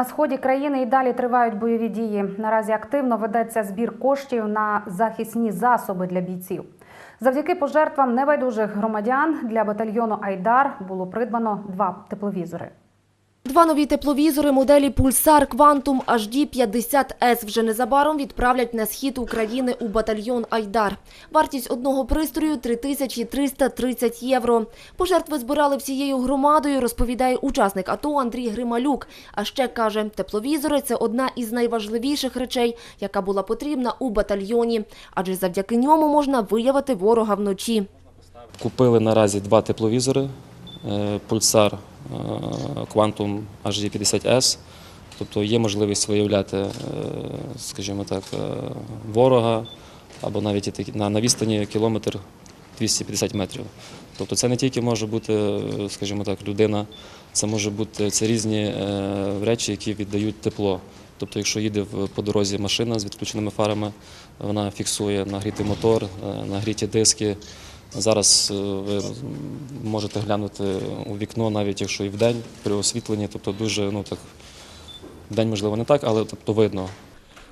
На сході країни і далі тривають бойові дії. Наразі активно ведеться збір коштів на захисні засоби для бійців. Завдяки пожертвам небайдужих громадян для батальйону Айдар було придбано два тепловізори. Два нові тепловізори моделі Pulsar Quantum HD 50S вже незабаром відправлять на схід України у батальйон Айдар. Вартість одного пристрою – 3330 євро. Пожертви збирали всією громадою, розповідає учасник АТО Андрій Грималюк. А ще каже, тепловізори – це одна із найважливіших речей, яка була потрібна у батальйоні. Адже завдяки ньому можна виявити ворога вночі. Купили наразі два тепловізори е, е, Quantum HD50S. Тобто є можливість виявляти, е, скажімо так, е, ворога або навіть на відстані кілометр 250 метрів. Тобто це не тільки може бути, е, скажімо так, людина, це може бути це різні е, речі, які віддають тепло. Тобто, якщо їде по дорозі машина з відключеними фарами, вона фіксує нагрітий мотор, е, нагріті диски. Зараз е, ви можете глянути у вікно, навіть якщо і вдень при освітленні, тобто дуже ну так вдень можливо не так, але тобто видно.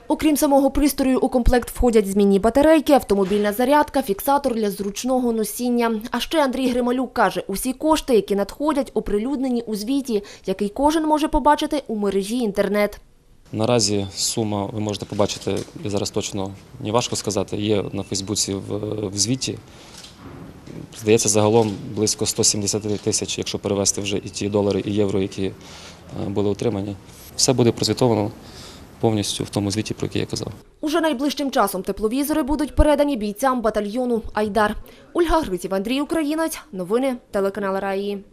Окрім самого пристрою, у комплект входять змінні батарейки, автомобільна зарядка, фіксатор для зручного носіння. А ще Андрій Грималюк каже, усі кошти, які надходять, оприлюднені у звіті, який кожен може побачити у мережі інтернет. Наразі сума ви можете побачити, я зараз точно не важко сказати, є на Фейсбуці в, в звіті. Здається, загалом близько 170 тисяч, якщо перевести вже і ті долари, і євро, які е, були отримані. Все буде прозвітовано повністю в тому звіті, про який я казав. Уже найближчим часом тепловізори будуть передані бійцям батальйону Айдар. Ольга Гриців, Андрій Українець. Новини телеканал Раї.